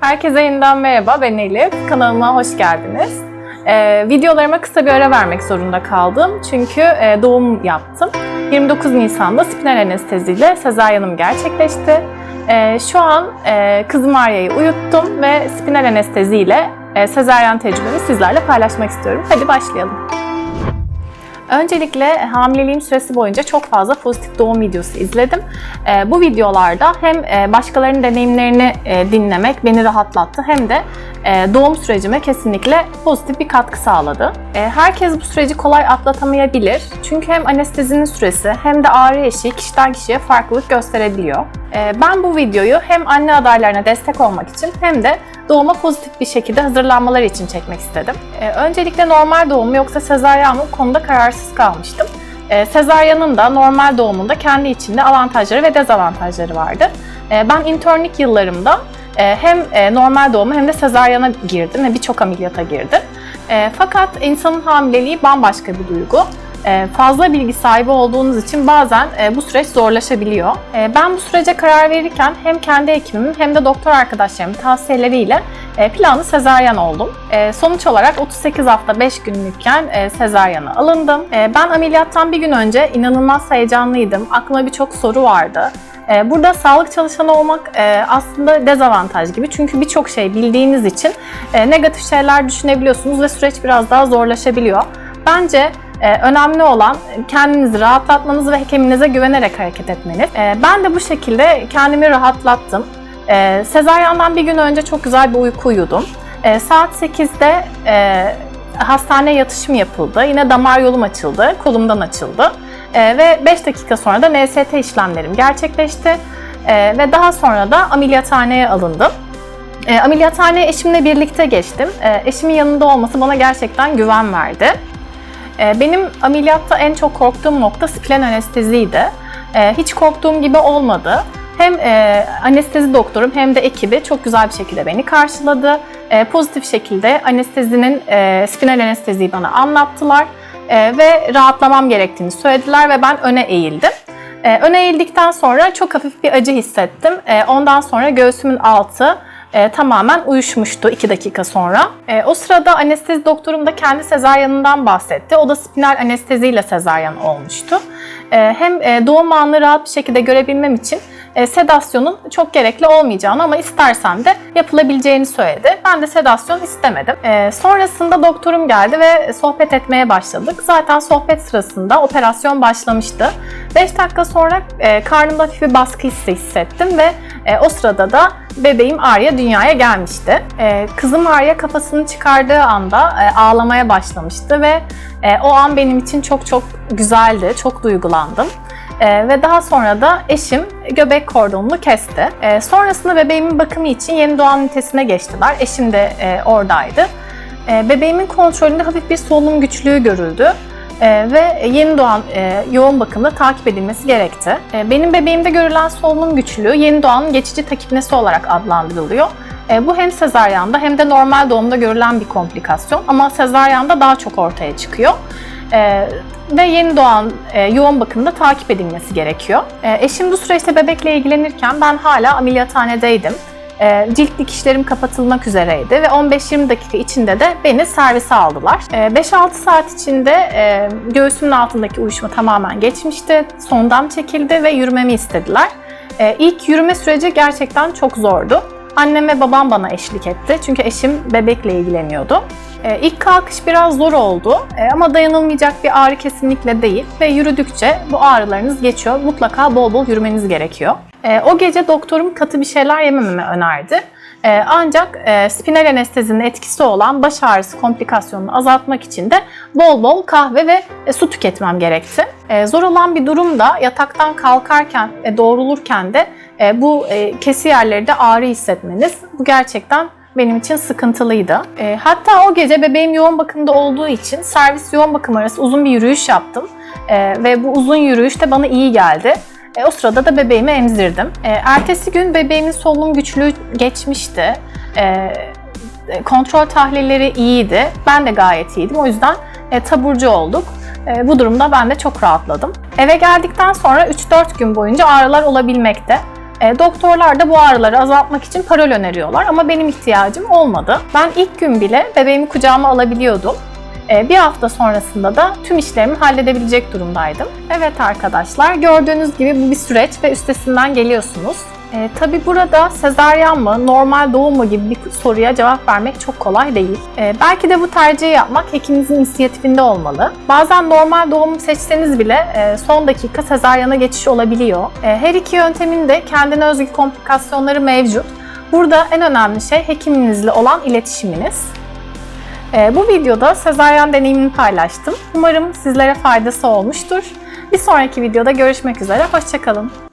Herkese yeniden merhaba, ben Elif. Kanalıma hoş geldiniz. Ee, videolarıma kısa bir ara vermek zorunda kaldım çünkü e, doğum yaptım. 29 Nisan'da spinal anesteziyle sezaryenim gerçekleşti. Ee, şu an e, kızım Arya'yı uyuttum ve spinal anesteziyle e, sezaryen tecrübemi sizlerle paylaşmak istiyorum. Hadi başlayalım. Öncelikle hamileliğim süresi boyunca çok fazla pozitif doğum videosu izledim. Ee, bu videolarda hem e, başkalarının deneyimlerini e, dinlemek beni rahatlattı hem de e, doğum sürecime kesinlikle pozitif bir katkı sağladı. Herkes bu süreci kolay atlatamayabilir. Çünkü hem anestezinin süresi hem de ağrı eşiği kişiden kişiye farklılık gösterebiliyor. E, ben bu videoyu hem anne adaylarına destek olmak için hem de doğuma pozitif bir şekilde hazırlanmaları için çekmek istedim. E, öncelikle normal doğum yoksa sezaryen mi konuda kararsız kalmıştım. E, sezaryanın da normal doğumunda kendi içinde avantajları ve dezavantajları vardı. Ben internlik yıllarımda e, hem e, normal doğuma hem de sezaryana girdim ve birçok ameliyata girdim. Fakat insanın hamileliği bambaşka bir duygu. E, fazla bilgi sahibi olduğunuz için bazen e, bu süreç zorlaşabiliyor. E, ben bu sürece karar verirken hem kendi hekimimin hem de doktor arkadaşlarımın tavsiyeleriyle planlı sezaryen oldum. Sonuç olarak 38 hafta 5 günlükken sezaryana alındım. Ben ameliyattan bir gün önce inanılmaz heyecanlıydım. Aklıma birçok soru vardı. Burada sağlık çalışanı olmak aslında dezavantaj gibi. Çünkü birçok şey bildiğiniz için negatif şeyler düşünebiliyorsunuz ve süreç biraz daha zorlaşabiliyor. Bence e, önemli olan kendinizi rahatlatmanız ve hekiminize güvenerek hareket etmeniz. E, Ben de bu şekilde kendimi rahatlattım. E, Sezaryen'den bir gün önce çok güzel bir uyku uyudum. E, Saat 8'de e, hastaneye yatışım yapıldı. Yine damar yolum açıldı, kolumdan açıldı. E, ve 5 dakika sonra da NST işlemlerim gerçekleşti. E, ve daha sonra da ameliyathaneye alındım. E, ameliyathaneye eşimle birlikte geçtim. E, eşimin yanında olması bana gerçekten güven verdi. E, benim ameliyatta en çok korktuğum nokta splen anesteziydi. E, hiç korktuğum gibi olmadı. Hem e, anestezi doktorum hem de ekibi çok güzel bir şekilde beni karşıladı. E, pozitif şekilde anestezinin, e, spinal anesteziyi bana anlattılar. E, ve rahatlamam gerektiğini söylediler ve ben öne eğildim. Öne eğildikten sonra çok hafif bir acı hissettim. Ondan sonra göğsümün altı e, tamamen uyuşmuştu 2 dakika sonra. E, o sırada anestezi doktorum da kendi sezaryanından bahsetti. O da spinal anesteziyle sezaryen olmuştu. E, hem e, doğum anını rahat bir şekilde görebilmem için e, sedasyonun çok gerekli olmayacağını ama istersem de yapılabileceğini söyledi. Ben de sedasyon istemedim. E, sonrasında doktorum geldi ve sohbet etmeye başladık. Zaten sohbet sırasında operasyon başlamıştı. 5 dakika sonra e, karnımda hafif bir baskı hissi hissettim ve e, o sırada da bebeğim Arya dünyaya gelmişti. E, kızım Arya kafasını çıkardığı anda e, ağlamaya başlamıştı ve e, o an benim için çok çok güzeldi, çok duygulandım. E, ve daha sonra da eşim göbek kordonunu kesti. E, sonrasında bebeğimin bakımı için yeni doğan ünitesine geçtiler. Eşim de e, oradaydı. E, bebeğimin kontrolünde hafif bir solunum güçlüğü görüldü. Ee, ve yeni doğan e, yoğun bakımda takip edilmesi gerekti. E, benim bebeğimde görülen solunum güçlüğü yeni doğanın geçici takipnesi olarak adlandırılıyor. E, bu hem sezaryanda hem de normal doğumda görülen bir komplikasyon ama sezaryanda daha çok ortaya çıkıyor. E, ve yeni doğan e, yoğun bakımda takip edilmesi gerekiyor. E, eşim bu süreçte bebekle ilgilenirken ben hala ameliyathanedeydim. E, cilt dikişlerim kapatılmak üzereydi ve 15-20 dakika içinde de beni servise aldılar. E, 5-6 saat içinde e, göğsümün altındaki uyuşma tamamen geçmişti. Sondam çekildi ve yürümemi istediler. E, ilk yürüme süreci gerçekten çok zordu. Annem ve babam bana eşlik etti çünkü eşim bebekle ilgileniyordu. E, ilk kalkış biraz zor oldu e, ama dayanılmayacak bir ağrı kesinlikle değil ve yürüdükçe bu ağrılarınız geçiyor. Mutlaka bol bol yürümeniz gerekiyor. E, o gece doktorum katı bir şeyler yemememi önerdi. E, ancak e, spinal anestezinin etkisi olan baş ağrısı komplikasyonunu azaltmak için de bol bol kahve ve e, su tüketmem gerekti. E, zor olan bir durum da yataktan kalkarken, e, doğrulurken de e, bu e, kesi yerlerde ağrı hissetmeniz. Bu gerçekten benim için sıkıntılıydı. E, hatta o gece bebeğim yoğun bakımda olduğu için servis yoğun bakım arası uzun bir yürüyüş yaptım. E, ve bu uzun yürüyüş de bana iyi geldi. E, o sırada da bebeğimi emzirdim. E, ertesi gün bebeğimin solunum güçlüğü geçmişti. E, kontrol tahlilleri iyiydi. Ben de gayet iyiydim. O yüzden e, taburcu olduk. E, bu durumda ben de çok rahatladım. Eve geldikten sonra 3-4 gün boyunca ağrılar olabilmekte. E, doktorlar da bu ağrıları azaltmak için parol öneriyorlar ama benim ihtiyacım olmadı. Ben ilk gün bile bebeğimi kucağıma alabiliyordum. E, bir hafta sonrasında da tüm işlerimi halledebilecek durumdaydım. Evet arkadaşlar gördüğünüz gibi bu bir süreç ve üstesinden geliyorsunuz. E, tabii burada sezaryen mı, normal doğum mu gibi bir soruya cevap vermek çok kolay değil. E, belki de bu tercihi yapmak hekiminizin inisiyatifinde olmalı. Bazen normal doğum seçseniz bile e, son dakika sezaryana geçiş olabiliyor. E, her iki yöntemin de kendine özgü komplikasyonları mevcut. Burada en önemli şey hekiminizle olan iletişiminiz. E, bu videoda sezaryen deneyimini paylaştım. Umarım sizlere faydası olmuştur. Bir sonraki videoda görüşmek üzere, hoşçakalın.